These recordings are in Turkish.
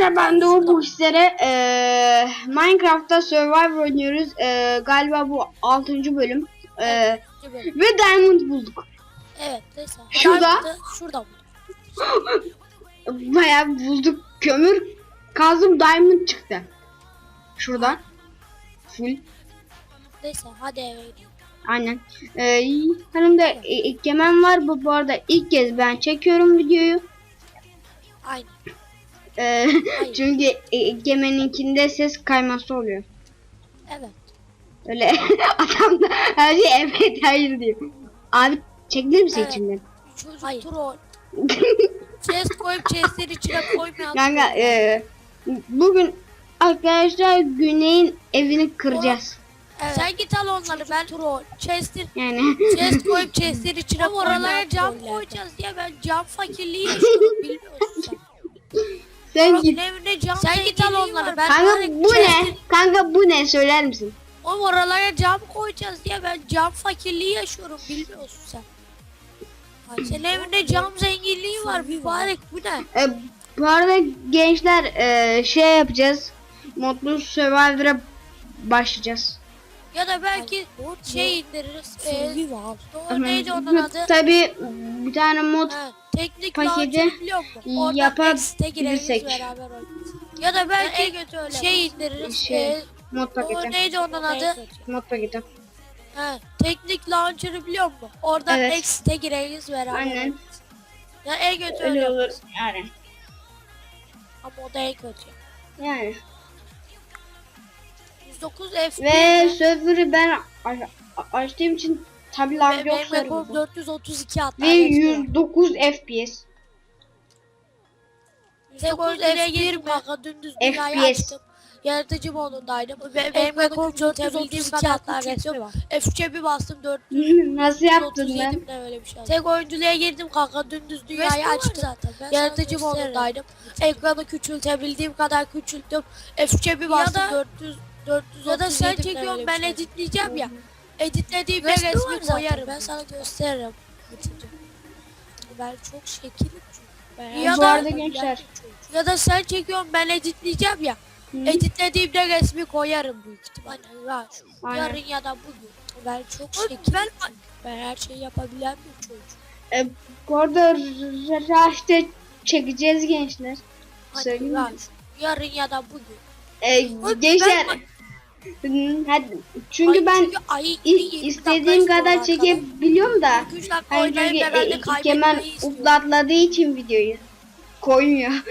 Arkadaşlar ben Doğu bu işlere eee Minecraft'ta Survivor oynuyoruz. Eee, galiba bu 6. bölüm. Eee, Gibi. ve Diamond bulduk. Evet neyse. Şurada. Şurada buldum. Bayağı bulduk. Kömür kazdım Diamond çıktı. Şuradan. Full. Neyse hadi eve gidelim. Aynen. Ee, hanımda Egemen var. Bu, bu arada ilk kez ben çekiyorum videoyu. Aynen. Ee, Hayır. çünkü Egemen'inkinde ses kayması oluyor. Evet. Öyle adam da her şey evet hayır diyor. Abi çekilir misin Evet. içinden? Çocuk Hayır. troll. Chest koyup chestleri içine koymayan. Kanka e, bugün arkadaşlar Güney'in evini kıracağız. Evet. Sen git al onları ben troll. Chest'in Yani chest koyup chestleri içine Ama oralara cam koyacağız diye ben cam fakirliği yaşıyorum bilmiyorsun sen. sen git. evinde cam Sen git al onları ben Kanka bu ne? Kanka bu ne söyler misin? Oğlum oralara cam koyacağız diye ben cam fakirliği yaşıyorum bilmiyorsun sen. Ay, Senin evinde cam zenginliği var mübarek bu ne? E, bu arada gençler e, şey yapacağız. Modlu Survivor'a başlayacağız. Ya da belki şey indiririz. E, doğru neydi onun adı? Tabii bir tane mod Ha, teknik paketi? Oradan yapabilirsek. Beraber oynarız. Ya da belki şey indiririz. Şey, e, mod o paketi. neydi onun adı? Mod paketi. Ha, teknik launcher'ı biliyor musun? Oradan Evet. X'te gireriz beraber. Aynen. Ya en kötü öyle Öyle olur. yaparız. Yani. Ama o da en kötü. Yani. 109 FPS. Ve server'ı ben açtığım için tabi lag yok benim server'da. 432 hatta. Ve 109 FPS. 109 FPS kanka dümdüz dünyayı açtım. Yaratıcı modundaydım. Ve benim rekorum 432 hatta resmi var. F3'e bir bastım 437 Nasıl yaptın lan? şey. Tek oyunculuğa girdim kanka dümdüz dünyayı açtım. zaten, ben Yaratıcı modundaydım. Ekranı küçültebildiğim kadar küçülttüm. F3'e bir bastım da- 400 437 Ya da sen çekiyorsun, bir ben şey. editleyeceğim ya. Editlediğimde Resmi var resmi zaten, koyarım. ben sana gösteririm. bitince. Ben çok şekilim çünkü. Ben Ya Bu da- arada gençler- Ya da sen çekiyorsun ben editleyeceğim ya. Hı. Editlediğimde resmi koyarım büyük ihtimalle. Ya şu Aynen. yarın ya da bugün. Ben çok Oğlum, şekilim. ben-. Ben her şeyi yapabilen bir çocuğum. E, bu arada Rush'te çekeceğiz gençler. Hadi Söyleyeyim ya mi? yarın ya da bugün. E, gençler. Hı, Hadi. Çünkü Ay, ben çünkü ay, i- 20 istediğim kadar çekebiliyorum da. kadar. 2-3 dakika Hani çünkü herhalde e, istiyor. uploadladığı için videoyu koymuyor.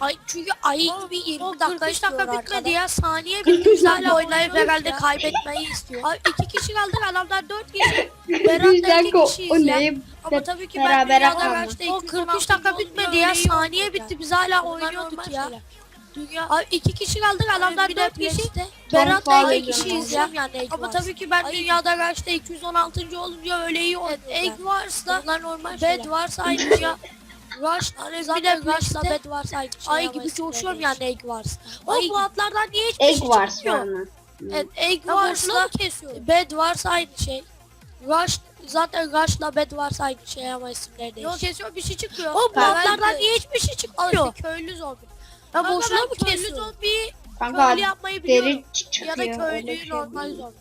Ay çünkü ay bir 20 oğlum, dakika 45 istiyor dakika arkada. bitmedi ya saniye bitti biz hala oynayıp herhalde kaybetmeyi istiyor. Ay iki kişi kaldık adamlar 4 kişi. Berat 2 kişiyiz ya. Ama tabii ki ben beraber dünyada kalma. kaçta 45 dakika bitmedi ya saniye bitti biz hala oynuyorduk ya. Dünya Ay iki kişi kaldık adamlar 4 kişi. Berat da 2 kişiyiz ya. Ama tabii ki ben dünyada kaçta 216. olunca öyle iyi oynuyorum. Egg varsa bed varsa aynı şey. Rush, bir de Rush'la bed varsa aynı şey. Ay gibi coşuyorum yani egg varsa. O bu atlardan niye hiçbir Egg şey var çıkmıyor? Evet, egg kesiyorum? bed varsa aynı şey. Rush zaten Rush'la bed varsa aynı şey ama isimleri Yok değişiyor. kesiyor bir şey çıkıyor. O bu atlardan niye hiçbir şey çıkmıyor? köylü zombi. Ya Kanka boşuna ben mı köylü kesiyorsun? Kanka köylü yapmayı biliyorum. deri çıkıyor. Ya da öyle köylüyü şey normal zombi.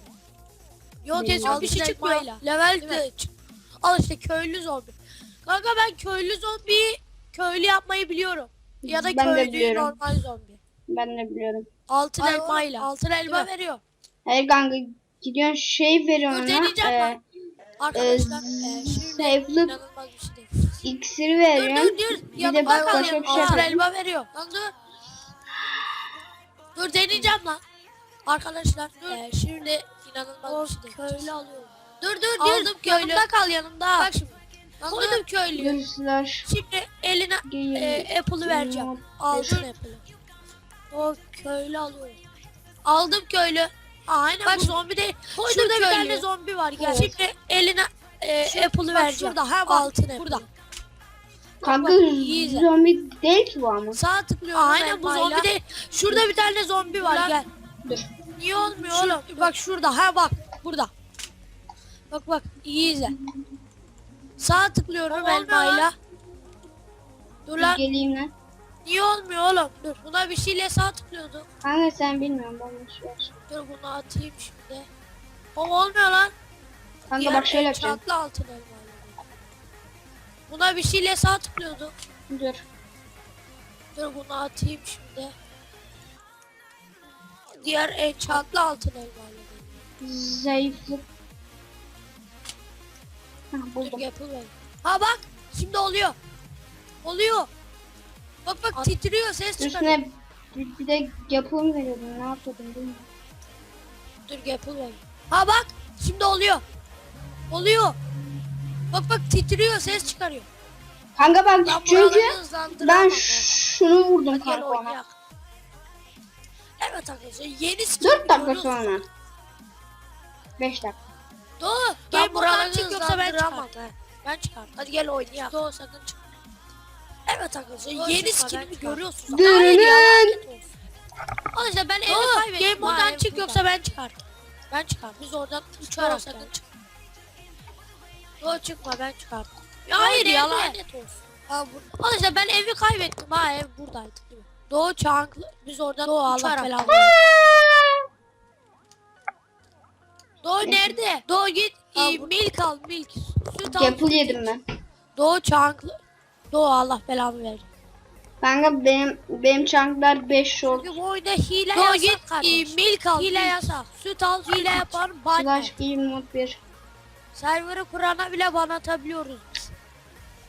Yok kesiyor bir şey Altın çıkmıyor. elmayla. Level de çık. Al işte köylü zombi. Kanka ben köylü zombiyi köylü yapmayı biliyorum. Ya da Ben de köylüyü biliyorum. normal zombi. Ben de biliyorum. Altın Ay, elmayla. Altın elma mi? veriyor. Hayır kanka gidiyorsun şey veriyorsun Dur deneyeceğim ona. ben. E, Arkadaşlar Ee, e, şimdi inanılmaz bir şey değil. iksiri Dur dur dur. Bir de Yanıma başka bir şey yapıyorum. elma veriyor. Lan dur. Dur deneyeceğim lan. Arkadaşlar e, şimdi inanılmaz bir şey köylü alıyorum. Dur dur Aldım dur. köylü. Yanımda kal yanımda. Bak şimdi. Koydum köylüyü. Gözler. Şimdi eline e, apple'ı vereceğim. Aldın apple'ı. O köylü alıyorum. Aldım köylü. Aa, Aynen Bak bu zombi değil. Koydum Şurada bir köylüyü. tane zombi var. Gel. Şimdi eline e, Şu- apple'ı bak vereceğim. şurada, ha bak, Altın apple. burada. Kanka iyi zombi değil ki bu ama. Sağ tıklıyorum. Aynen bu zombi değil. Şurada bir tane zombi var. Ulan, Gel. Dur. Niye olmuyor oğlum? Bak şurada. Ha bak. Burada. Bak bak. iyi izle. Sağ tıklıyorum Ama elmayla. Dur lan. Geleyim lan. Niye olmuyor oğlum? Dur buna bir şeyle sağ tıklıyorduk. Kanka sen bilmiyorum ben ver. Dur bunu atayım şimdi. O olmuyor lan. Kanka Diğer bak şöyle yapacağım. Çatlı altın elma. Buna bir şeyle sağ tıklıyorduk. Dur. Dur bunu atayım şimdi. Diğer enchantlı altın elma. Zayıflık. Dur buldum. yapılıyor. Ha bak şimdi oluyor. Oluyor. Bak bak titriyor ses çıkarıyor. Üstüne bir, bir de yapım veriyordum. Ne yapıyordum bilmiyorum. Dur yapılıyor. Ha bak şimdi oluyor. Oluyor. Bak bak titriyor ses çıkarıyor. Kanka bak Lan çünkü buraları hızlandıramam ben şunu vurdum Hadi gel kanka ona. oynayak. Evet arkadaşlar yeni skin 4 dakika görüyorsunuz. sonra. 5 dakika. Doğu. Ben Game buradan çık yoksa ben çıkarım. Ben çıkarım. Hadi gel oynayak. Doğu sakın çık. Evet arkadaşlar Doğu yeni çıkma, ben skinimi çıkarım. görüyorsunuz. Hayır ya, lanet olsun. Arkadaşlar ben evi Doğu, kaybettim. game moddan moddan çık buradan. yoksa ben çıkarım. Ben çıkarım. Biz oradan uçarak sakın çık. Doğu çıkma ben çıkardım. Ya hayır ya evde. lanet olsun. Ha, bu... Arkadaşlar ben evi kaybettim ha ev buradaydı değil mi? Doğu çanklı. Biz oradan Doğu Allah belanı Doğu nerede? Doğu git Al e, bu- milk al milk. Süt al. Yapıl yedim ben. Doğu çanklı. Doğu Allah belanı verir. Kanka benim benim çanklar 5 oldu. Çünkü bu oyunda hile Doğu yasak git, milk al. Hile milk. yasak. Süt al. Hile yapar. Ban Slash game mod 1. Server'ı kurana bile ban atabiliyoruz biz.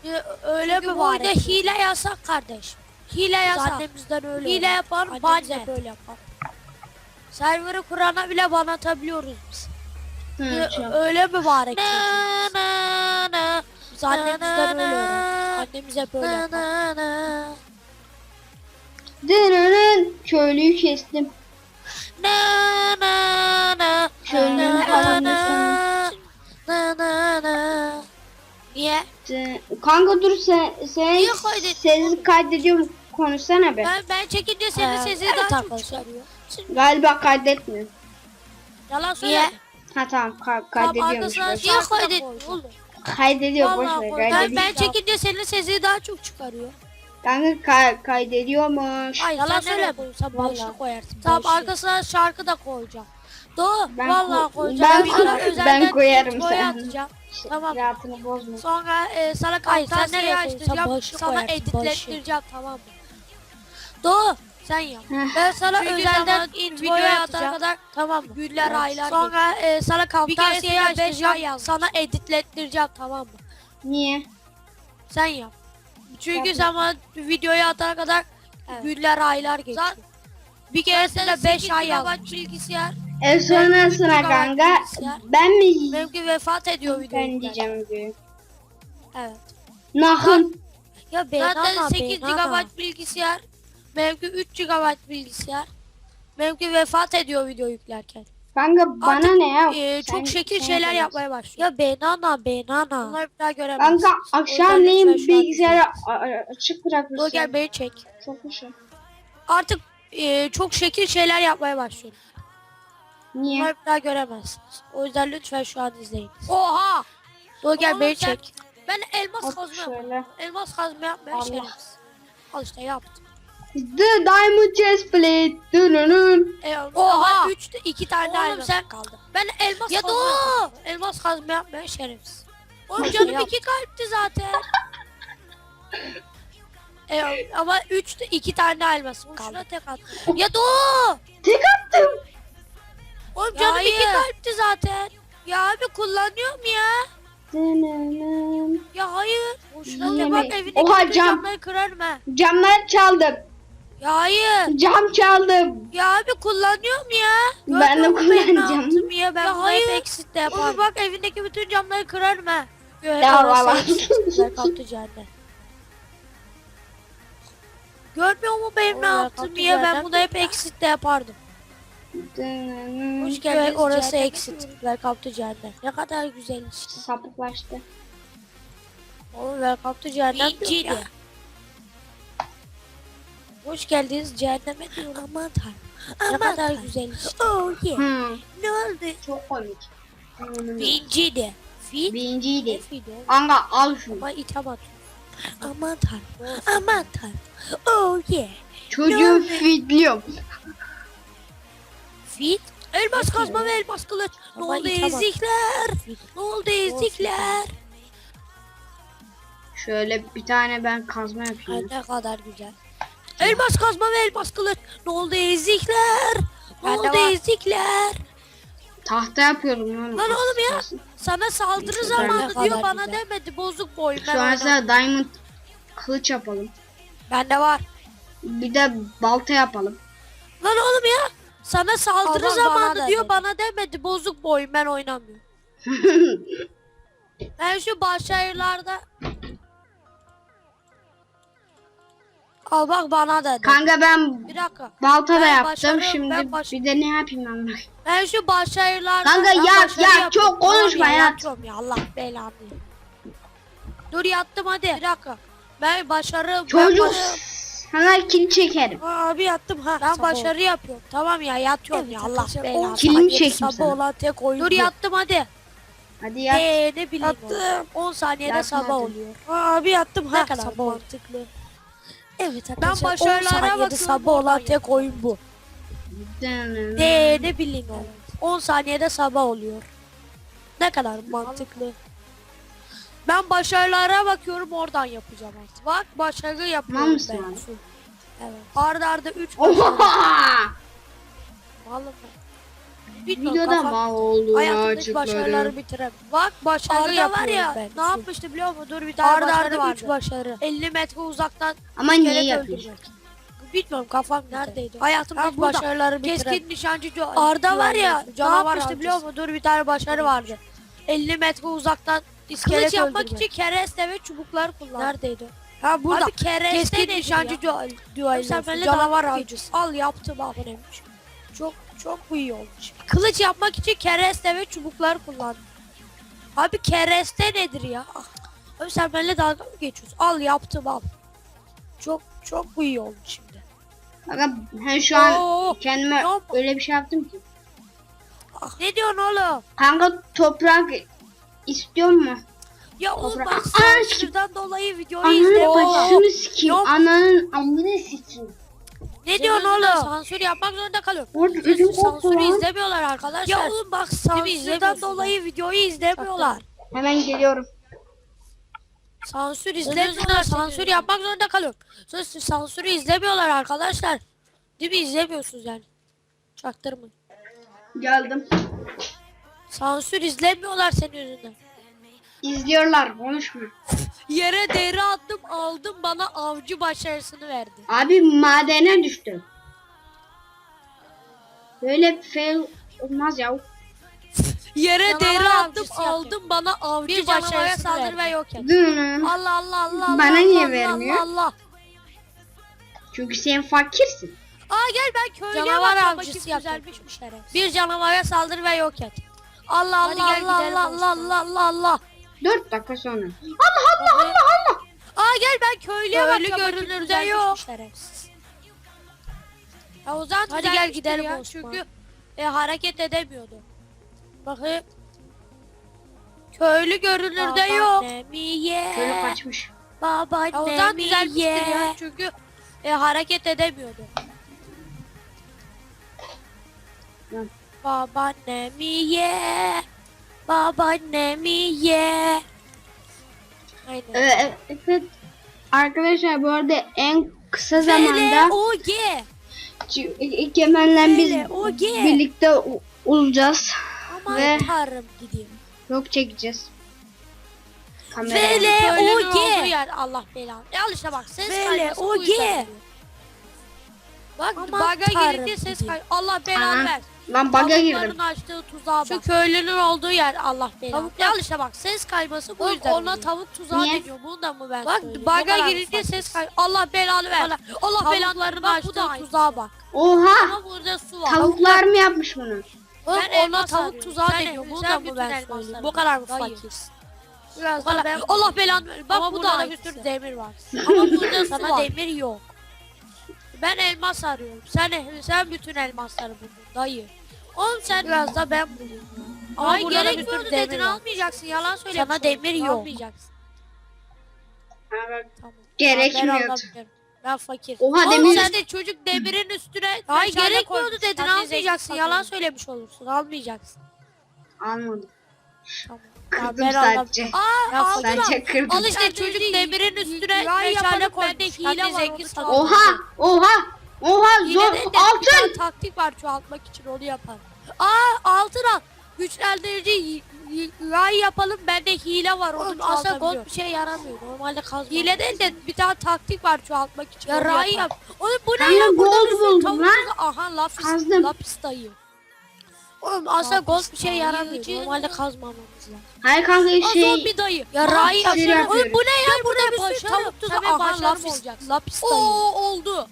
Ee, Öyle Çünkü mi bu var? oyunda hile yasak kardeş. Hile yasak. Annemizden öyle. Hile öğrendik. yapar Annemiz ban hep yapar. Server'ı kurana bile ban atabiliyoruz biz. Ee. Öyle mübarek çocuğuz. Biz annemizden öyle öğrendik. Annemiz hep öyle yapar. Dırırın. Köylüyü kestim. Köylünün adamını Niye? Dı- Kanka dur sen sen Niye kaydettin sesi kaydediyorum konuşsana be. Ben ben çekince senin Ee, sesini evet daha çok çıkarıyor. Galiba kaydetmiyor. Yalan Niye? söyleme. Ha tamam ka- kaydediyormuş. arkasına boş niye kaydettin oğlum? Kaydediyor boş Vallahi ver. Ben, Kaydediyor. ben çekince senin sesini daha çok çıkarıyor. Kanka ka- kaydediyormuş. Ay yalan sen söyleme. nereye koyuyorsan Vallahi. başına koyarsın. Tamam arkasına şarkı da koyacağım. Doğu Ben vallahi ko- koyacağım. ben ara ben koyarım sen. atacağım. Tamam. Rahatını bozma. Sonra e, sana koyuyorsan açtıracağım. Sana editlettireceğim tamam mı? Doğu sen yap. Ben sana Çünkü özelden videoya atana atacağım. kadar tamam mı? Güller Evet. aylar Sonra e, sana kere beş açtıracağım. ay yazmış. Sana editlettireceğim tamam mı? Niye? Sen yap. Çünkü sen bana videoyu atana kadar Evet. güller aylar geçiyor. Bir keresinde 5 ay yazmış. bilgisayar. En sonrasına gigabyte kanka ben mi Benimki vefat ediyor video. ben diyeceğim diyor. Evet. Nahın. Ya ben Zaten ama 8 ben ama. GB bilgisayar. Benimki 3 GB bilgisayar. Benimki vefat ediyor video yüklerken. Kanka bana Artık, ne ya? Sen- çok şekil sen şeyler yaparsın. yapmaya başlıyor. Ya ben ana ben ana. Bunları bir daha göremezsin. Kanka akşamleyin bilgisayarı açık Dur bırakırsın. gel beni çek. Çok hoş. Artık e, çok şekil şeyler yapmaya başlıyor. Niye? Bunları bir daha göremezsiniz. O yüzden lütfen şu an izleyin. Oha! Dur gel Oğlum beni sen- çek. Ben elmas Bak kazma şöyle. yapmam. Elmas kazma yapmaya Allah. şerefsiz. Al işte yaptım. The Diamond Chest Plate. Dırırın. E, Oha! ama 3 2 tane daha Oğlum elmas sen- kaldı. Ben elmas Ya kazma dur! yapmam. Elmas kazma yapmaya şerefsiz. Oğlum canım Yap. iki kalpti zaten. e, ama 3 2 tane daha elmasım kaldı. Şuna tek attım. Ya dur! Tek attım. Oğlum canım iki kalpti zaten. Ya abi kullanıyorum ya. Ya hayır. Boşuna bak evindeki Oha, cam. camları kırarım ha. Camlar çaldım. Ya hayır. Cam çaldım. Ya abi kullanıyorum ya. Ben de benim kullanacağım. Ya ben Ya hayır. exit de yaparım. bak evindeki bütün camları kırarım ha. Gör, Ya valla. kaptı cehennem. Görmüyor mu benim ne Oraya yaptım kaptı ya ben bunu hep exit de yapardım. Hoş geldiniz. Orası cehennem exit. Welcome to cehennem. Ne kadar güzel işte. Sapıklaştı. Oğlum welcome to cehennem diyor ya. Hoş geldiniz cehenneme diyorum. Aman tanrım. Ne Aman kadar tanrım. güzel işte. Oh yeah. Hmm. Ne oldu? Çok komik. Birinci de. Ne fit oğlum? Kanka al şunu. Ama itham atıyor. Aman tanrım. Aman tanrım. Oh yeah. Çocuğu fitliyorum. Fit. Elmas kazma ve elmas kılıç. Ne Ama oldu itemem. ezikler? Ne oldu ezikler? Şöyle bir tane ben kazma Ay, yapayım. ne kadar güzel. Elmas kazma ve elmas kılıç. Ne oldu ezikler? Ne Bende oldu var. ezikler? Tahta yapıyorum lan. Lan oğlum ya. Sana saldırı zamanı diyor bana kadar demedi. Bozuk boy. Ben Şu an size diamond kılıç yapalım. Bende var. Bir de balta yapalım. Lan oğlum ya. Sana saldırı bana zamanı da diyor dedi. bana demedi. Bozuk boy ben oynamıyorum. ben şu başarılarda Al bak bana dedi. Kanka ben bir dakika. balta da Ben yaptım. Şimdi ben baş- bir de ne yapayım ben? bak. Ben şu başarılarda Kanka ben yat başarı yat yapıyorum. çok konuşma ya, yat. yatıyorum ya Allah belanı. Dur yattım hadi. Bir dakika. Ben başarı ben Çocuk başarı- sana kill çekerim. Abi yattım ha. ben sabah başarı yapıyorum. Tamam ya yatıyorum Evet, ya Allah belanı. kilimi çekeyim sabah sana. olan tek oyun Dur yattım hadi. Hadi yat. Ee, ne bileyim. Yattım. 10 saniyede Yatma sabah oluyor. Abi yattım ha. Ne kadar sabah mantıklı. Evet arkadaşlar. başarılara 10 saniyede bakıyorum, sabah olan tek oyun bu. Ee, ne bileyim oğlum. 10 saniyede sabah oluyor. Ne kadar mantıklı. Ben başarılara bakıyorum oradan yapacağım artık. Bak başarı yapıyorum mısın ben. Full. Evet. Arda arda 3 başarı. Oha! Ben. Bilmiyorum, Videoda mal oldu Hayatımdaki başarıları bitirem. Bak başarı Arda var ya, ben. ne yapmıştı biliyor musun? Dur bir tane Arda başarı arda vardı. üç başarı. 50 metre uzaktan Ama niye yapıyorsun? Bilmiyorum kafam neredeydi. Ha, Hayatımdaki burada. başarıları bitirem. Keskin nişancı Arda var ya ne yapmıştı biliyor musun? Dur bir tane başarı vardı. 50 metre uzaktan iskelet Kılıç yapmak yapmak için kereste ve çubuklar kullandı. Neredeydi? Ha burada. Abi kereste Keskin nedir nişancı benimle canavar dalga avcısı. geçiyorsun. Al yaptım abi neymiş. Çok çok iyi olmuş. Kılıç yapmak için kereste ve çubuklar kullandım. Abi kereste nedir ya? Abi sen benimle dalga mı geçiyorsun? Al yaptım al. Çok çok iyi oldu şimdi. Kanka ben şu an Oo, kendime öyle bir şey yaptım ki. Ah, Ne diyorsun oğlum? Kanka toprak istiyor mu? Ya oğlum bak sansürden dolayı videoyu izle. başını sikeyim. Yok. Ananın amını sikeyim. Ne diyorsun oğlum? Sansür yapmak zorunda kalıyorum. Orada ödüm koptu Sansürü lan. izlemiyorlar arkadaşlar. Ya oğlum bak sansürden izlemiyorsun dolayı videoyu izlemiyorlar. Hemen geliyorum. Sansür izlemiyorlar. Sansür yapmak zorunda kalıyorum. Söz sansürü izlemiyorlar arkadaşlar. Değil mi? İzlemiyorsunuz yani. Çaktırmayın. Geldim. Sansür izlemiyorlar senin yüzünden. İzliyorlar konuşma. Yere deri attım aldım bana avcı başarısını verdi. Abi madene düştüm. Böyle fail olmaz ya. Yere Canavar deri attım avcısı aldım bana avcı Bir canavara başarısını saldır verdi. ve yok et. Dın. Allah Allah Allah Allah. Bana Allah, niye Allah, vermiyor? Allah Allah. Çünkü sen fakirsin. Aa gel ben köylüye Canavar avcısı bakayım yaptım. güzelmiş. Bir canavara saldır ve yok et. Allah Hadi Allah gel Allah gidelim Allah Allah. Allah Allah Allah. Dört dakika sonra. Aa gel ben köylüye Köylü bakacağım görünürde yok. bu şerefsiz. Ya o zaman Hadi gel düzelmiştir gidelim ya, Osman. Çünkü e, hareket edemiyordu. Bakayım. Köylü görünürde yok. Babaannemi ye. Şöyle kaçmış. Ya o zaman Babaannemi düzelmiştir ya. ye. Çünkü e, hareket edemiyordu. Hı. Babaannemi ye. Babaannemi ye. Aynen. Evet, evet. Arkadaşlar bu arada en kısa zamanda O ye. Egemen'le biz birlikte olacağız. Aman Ve- tanrım gideyim. Vlog çekeceğiz. Kamera. Yer Allah belanı. İşte bak ses Böyle, Bak Aman baga tanrım girince ses kay. Allah belanı Aha. ver. Lan baga girdim. Tavukların açtığı tuzağa bak. Şu köylünün olduğu yer Allah belanı. Tavuk- Ya al işte bak ses kayması bu yüzden ona oluyor. tavuk tuzağı Niye? deniyor. Bunu da mı ben Bak, söyleyeyim? baga kadar girince ufak ses kay. Allah belanı ver. Allah- Allah belanı Tavukların bak bu açtığı tuzağa bak. Oha! Ama burada su var. Tavuklar mı yapmış bunu? Ben Oğlum, ona elmas tavuk arıyorum. tuzağı Sen- deniyor. Bunu da mı bütün ben elmasları söyleyeyim? Bu kadar mı fakirsin? Biraz Bak, da ben Allah belanı ver. Bak Ama burada burada da bir sürü demir var. Ama burada su Sana var. demir yok. Ben elmas arıyorum. Sen sen bütün elmasları buldun dayı. Oğlum sen Biraz da ben bulayım. Ay da bir gerekmiyordu sürü dedin var. almayacaksın yalan söylüyorsun. Sana demir yok. Almayacaksın. Tamam. Gerekmiyordu. Ben. Ben fakir. Oha, Oğlum demir- sen de çocuk demirin üstüne meşale gerekmiyordu koymuş. dedin, almayacaksın, Yalan söylemiş olursun. Almayacaksın. almadım. Kırdım ben sadece. Aa, aldım. Sadece kırdım. Al işte çocuk demirin üstüne meşale koymuş. hile var, zengin onu sanırım. Oha! Oha! Oha! Hile Zor! de bir Altın! taktik var çoğaltmak için onu yapar. Aa altın al. Güçlendirici yay yapalım. Bende hile var onu Oğlum aslında gold bir şey yaramıyor. Normalde kazma. Hile değil de bir tane taktik var çoğaltmak için. Ya ray yap. Oğlum bu ne ya? de gold buldum lan. Aha lapis, Kazdım. lapis dayı. Oğlum aslında gold bir şey yaramıyor. Normalde kazmamamız lazım. Hayır kanka Aa şey... zombi dayı. Ya yap- başarım. yapıyorum. Oğlum bu ne ya? Burada bir sürü tavuk tuzu. Aha lapis, lapis Oo, dayı. oldu.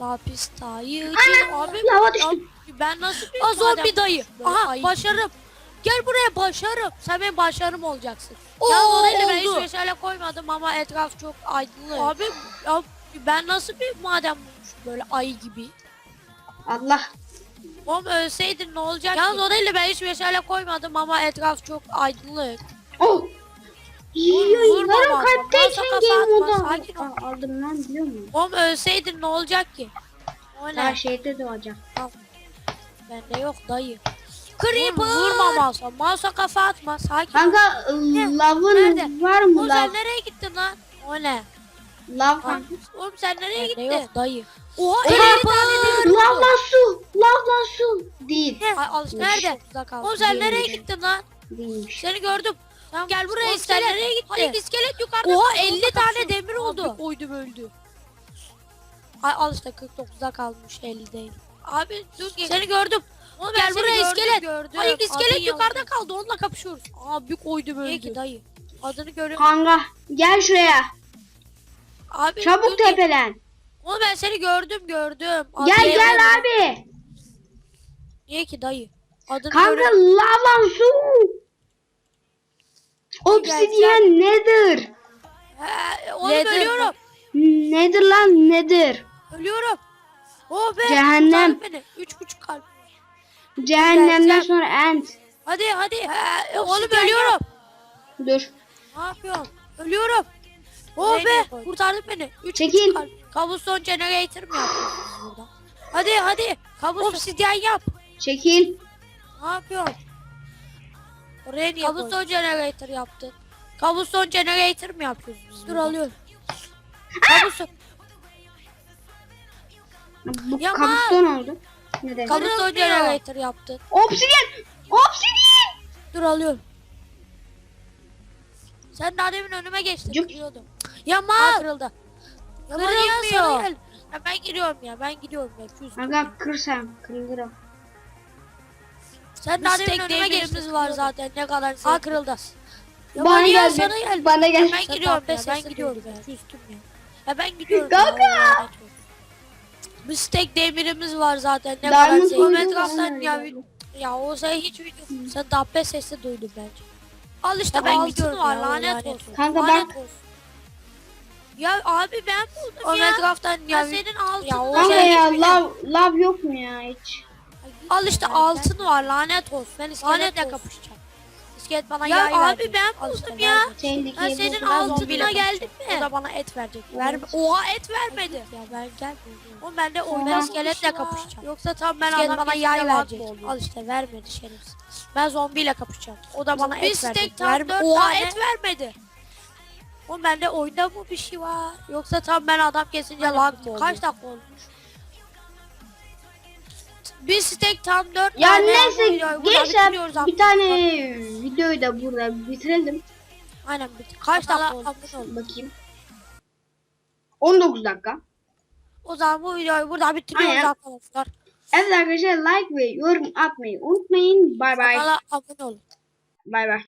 Lapis dayı. Abi Lava düştüm. ben nasıl bir Aa zombi dayı. Aha başarım. Gel buraya başarım. Sen benim başarım olacaksın. Oo, ya orayla ben hiç oldu. meşale koymadım ama etraf çok aydınlık. Abi ya ben nasıl bir maden bulmuşum böyle ayı gibi. Allah. Oğlum ölseydin ne olacak Yalnız orayla ben hiç meşale koymadım ama etraf çok aydınlık. Oh! vurma Yarım bak, kalpteyken masa kafa game atma, moda. sakin ol. Aa, Aldım lan biliyor musun? Oğlum ölseydin ne olacak ki? O Her ne? şeyde doğacak. Bende yok dayı. Creeper. Vurma mouse'a. Mouse'a kafa atma. Sakin. Kanka lavın var mı sen nereye gittin lan? O ne? Lav. Oğlum sen nereye gittin? yok dayı. Oha Creeper! 50 tane demir Lav lan su! Lav lan su! Değil. Ay, al işte. Nerede? Oğlum sen nereye gittin lan? Değilmiş. Seni gördüm. Tamam gel buraya Oğlum sen iskelet. nereye gittin? Hayır iskelet yukarıda. Oha, Onunla 50 tane demir oldu. Abi koydum öldü. Ay al işte 49'da kalmış 50 değil. Abi dur seni gördüm. Oğlum Gel gel buraya buraya iskelet. iskelet. Gördüm. Hayır Adın iskelet yukarıda yazdı. kaldı onunla kapışıyoruz. Abi koydum öldü. Niye ki dayı? Adını görüyorum. Kanka gel şuraya. Abi Çabuk dur, tepelen. Oğlum ben seni gördüm gördüm. Gel Adını gel görüyorum. abi. Niye ki dayı? Adını Kanka görüyorum. lav lan su. Obsidiyen nedir? Oğlum Nedir? ölüyorum. Nedir lan nedir? Ölüyorum. Oh be. Cehennem. Beni. Üç buçuk kalp. Cehennemden sonra end. Hadi hadi. He, oğlum ölüyorum. Dur. Ne yapıyorsun? Ölüyorum. Oh be. koydun? Kurtardın beni. Üç Çekil. Kabuston generator mı yapıyorsunuz burada? Hadi hadi. Kabuston. Obsidyen yap. Çekil. Ne yapıyorsun? Oraya niye koydun? Kabuston generator yaptın. Kabuston generator mı yapıyorsunuz? Dur alıyorum. Kabuston. Bu Yaman. kabuston oldu. Ne demek? Kabuston generator yaptın. Obsidiyen. Obsidiyen. Dur alıyorum. Sen daha demin önüme geçtin. Cuk. Kırıyordum. Aa, Yaman. kırıldı. Yaman Kırılmıyor. yanmıyor. Ya ben gidiyorum ya ben gidiyorum ya. Küs. Kanka kırsam kırılır o. Sen daha demin tek önüme demirimiz geçtin. var zaten. ne kadar Aa sen. kırıldı. Bana ya, gel. sana gel. Bana gel. Ben Sen gidiyorum ya ben gidiyorum ya. ben. Küstüm ya. Ya ben gidiyorum Kanka. ya. lanet olsun. Biz tek demirimiz var zaten ne Diamond kadar koydum, zengin. bana Etraftan ya, ya o sen hiç video. Sen tappe sesi duydun bence. Al işte Ya ben altın gidiyorum var, ya lanet, olsun. Kanka lanet olsun. Ya abi ben buldum O ya. etraftan Ya ya. senin altın Ya o şey ya lav, lav yok mu ya hiç? Al işte altın var lanet olsun. Ben iskeletle kapışacağım. İskelet bana Ya yay abi verdi. ben buldum ya. Ben senin altınına geldim mi? O da bana et verecek. Verme. Oha et vermedi. Ya ben gelmiyorum. Oğlum ben de Tamam. oyunda iskeletle kapışacağım. Yoksa tam ben İskelet bana yay verecek. Al işte vermedi şerefsiz. Ben zombiyle kapışacağım. O da bana et verecek. Verme. Oha et vermedi. Oğlum bende oyunda mı bir şey var? Yoksa tam ben adam kesince lag mı oluyor? Kaç dakika olmuş? Bir steak tam 4 Ya tane. neyse gençler bir tane videoyu da burada bitirelim. Aynen bitti. Kaç dakika olmuş? abone ol. Bakayım. 19 dakika. O zaman bu videoyu burada bitiriyoruz Aynen. arkadaşlar. Evet arkadaşlar like ve yorum atmayı unutmayın. Bay bay. Kanala abone olun. Bay bay.